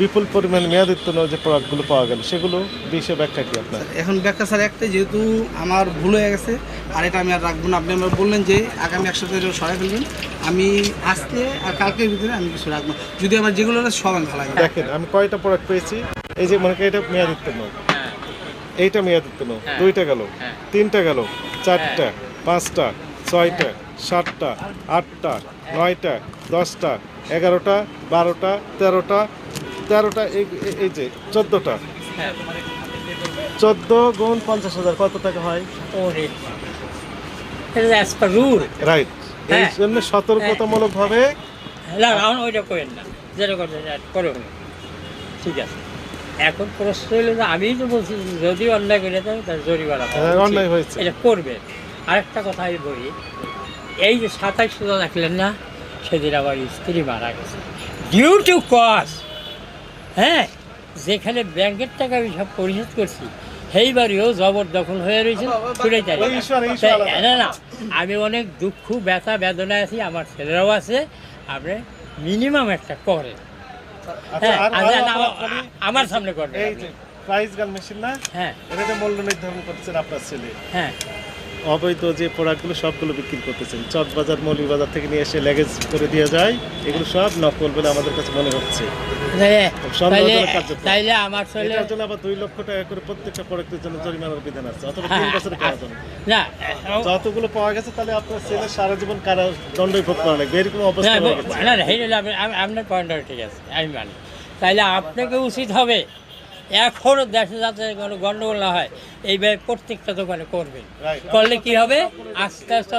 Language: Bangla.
বিপুল পরিমাণ মেয়াদোত্তীর্ণ যে প্রোডাক্টগুলো পাওয়া গেল সেগুলো বিষয়ে ব্যাখ্যা কি আপনার? এখন ব্যাখ্যা স্যার একটাই যেহেতু আমার ভুল হয়ে গেছে আর এটা আমি আর রাখব না। আপনি আমার বললেন যে আগামী এক সপ্তাহে সরাই ফেলবেন। আমি আজকে আর কালকের ভিতরে আমি কিছু রাখব যদি আমার যেগুলো আছে সব আমি ভালো দেখেন আমি কয়টা প্রোডাক্ট পেয়েছি? এই যে মনে করি এটা মেয়াদোত্তীর্ণ এইটা মেয়াদোত্তীর্ণ দুইটা গেল। তিনটা গেল। চারটা পাঁচটা ছয়টা সাতটা আটটা নয়টা দশটা এগারোটা বারোটা তেরোটা তেরোটা এই যে চোদ্দোটা। চোদ্দ গুণ পঞ্চাশ হাজার কত টাকা হয়? রাইট এই হ্যাঁ। জন্য সতর্কতামূলক ভাবে না এখন ওইটা করেন না। যেটা করেন ঠিক আছে। এখন প্রশ্ন হলো যে আমিই তো বলছি যদি অন্যায় করে থাকে তার জরিমানা করা হ্যাঁ, অন্যায় হয়েছে। এটা করবে। আরেকটা কথা আমি বলি এই যে সাতাইশ সুদা দেখলেন না সেদিন আমার স্ত্রী মারা গেছে। ডিউ টু কস হ্যাঁ যেখানে ব্যাংকের টাকা আমি সব পরিশোধ করছি সেই বাড়িও জবরদখল হয়ে রয়েছে ছুটে আর এই issue আলাদা। না না আমি অনেক দুঃখ ব্যথা বেদনায় আছি আমার ছেলেরাও আছে আপনি মিনিমাম একটা করেন। আচ্ছা হ্যাঁ আচ্ছা, আমার সামনে করবেন এই আপনি। যে প্রাইস গান মেশিন না? হ্যাঁ। এটাতে মূল্য নির্ধারণ করছেন আপনার ছেলে। হ্যাঁ। অবৈধ যে প্রোডাক্টগুলো সবগুলো বিক্রি করতেছেন। চকবাজার মৌলভীবাজার থেকে নিয়ে এসে লেগেজ করে দিয়ে যায়। এগুলো সব নকল বলে আমাদের কাছে মনে হচ্ছে। তাইলে- সন্দেহজনক তাইলে- কার্যক্রম। তাইলে আমার ছেলে জন্য আবার দুই লক্ষ টাকা করে প্রত্যেকটা প্রোডাক্টের জন্য জরিমানার বিধান আছে। অথবা তিন হ্যাঁ, বছরের কারাদণ্ড না। যতগুলো পাওয়া গেছে তাহলে আপনার ছেলে সারা জীবন কারা দণ্ডই ভোগ করা লাগবে। এরকম অবস্থা না, হয়ে আপনার ঠিক আছে আমি মানি। তাইলে আপনাকে উচিত হবে এখনও দেশে যাতে কোনো গণ্ডগোল না হয় এইভাবে প্রত্যেকটা দোকানে করবেন. করলে কি হবে আস্তে আস্তে